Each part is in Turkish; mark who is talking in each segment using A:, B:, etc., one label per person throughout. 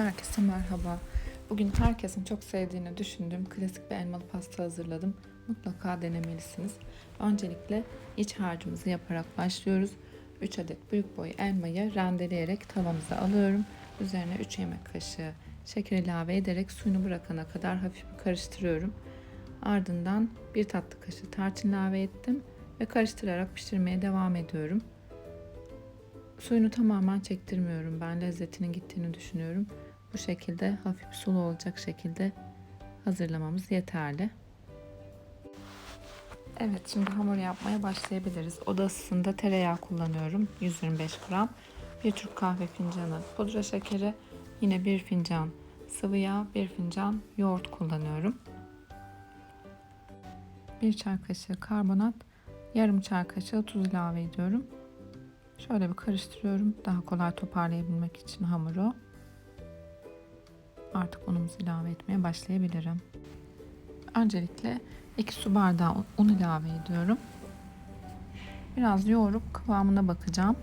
A: Herkese merhaba. Bugün herkesin çok sevdiğini düşündüğüm klasik bir elmalı pasta hazırladım. Mutlaka denemelisiniz. Öncelikle iç harcımızı yaparak başlıyoruz. 3 adet büyük boy elmayı rendeleyerek tavamıza alıyorum. Üzerine 3 yemek kaşığı şeker ilave ederek suyunu bırakana kadar hafif bir karıştırıyorum. Ardından 1 tatlı kaşığı tarçın ilave ettim ve karıştırarak pişirmeye devam ediyorum. Suyunu tamamen çektirmiyorum. Ben lezzetinin gittiğini düşünüyorum. Bu şekilde hafif sulu olacak şekilde hazırlamamız yeterli. Evet şimdi hamur yapmaya başlayabiliriz. Oda ısısında tereyağı kullanıyorum. 125 gram. Bir Türk kahve fincanı pudra şekeri. Yine bir fincan sıvı yağ, bir fincan yoğurt kullanıyorum. Bir çay kaşığı karbonat, yarım çay kaşığı tuz ilave ediyorum. Şöyle bir karıştırıyorum. Daha kolay toparlayabilmek için hamuru. Artık unumuzu ilave etmeye başlayabilirim. Öncelikle 2 su bardağı un ilave ediyorum. Biraz yoğurup kıvamına bakacağım.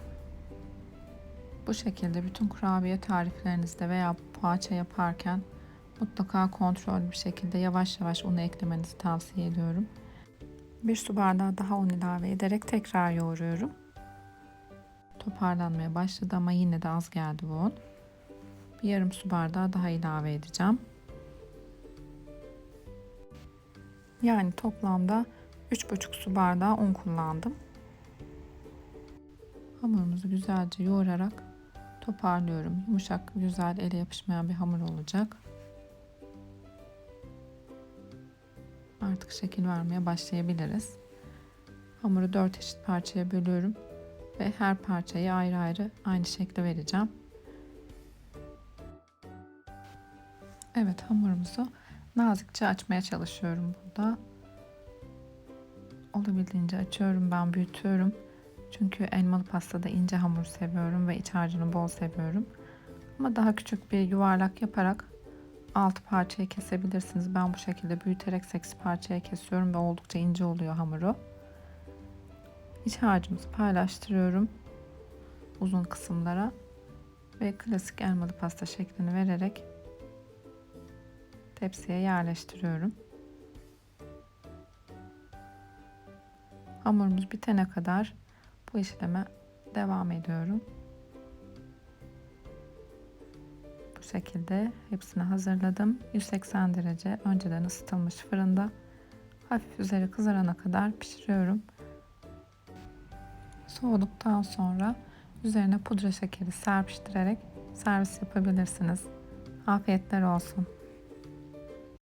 A: Bu şekilde bütün kurabiye tariflerinizde veya poğaça yaparken mutlaka kontrol bir şekilde yavaş yavaş unu eklemenizi tavsiye ediyorum. Bir su bardağı daha un ilave ederek tekrar yoğuruyorum toparlanmaya başladı ama yine de az geldi bu un. Bir yarım su bardağı daha ilave edeceğim. Yani toplamda 3,5 su bardağı un kullandım. Hamurumuzu güzelce yoğurarak toparlıyorum. Yumuşak, güzel, ele yapışmayan bir hamur olacak. Artık şekil vermeye başlayabiliriz. Hamuru 4 eşit parçaya bölüyorum ve her parçayı ayrı ayrı aynı şekle vereceğim. Evet hamurumuzu nazikçe açmaya çalışıyorum burada. Olabildiğince açıyorum ben büyütüyorum. Çünkü elmalı pastada ince hamur seviyorum ve iç harcını bol seviyorum. Ama daha küçük bir yuvarlak yaparak alt parçayı kesebilirsiniz. Ben bu şekilde büyüterek 8 parçaya kesiyorum ve oldukça ince oluyor hamuru. İç harcımızı paylaştırıyorum uzun kısımlara ve klasik elmalı pasta şeklini vererek tepsiye yerleştiriyorum. Hamurumuz bitene kadar bu işleme devam ediyorum. Bu şekilde hepsini hazırladım. 180 derece önceden ısıtılmış fırında hafif üzeri kızarana kadar pişiriyorum. Soğuduktan sonra üzerine pudra şekeri serpiştirerek servis yapabilirsiniz. Afiyetler olsun.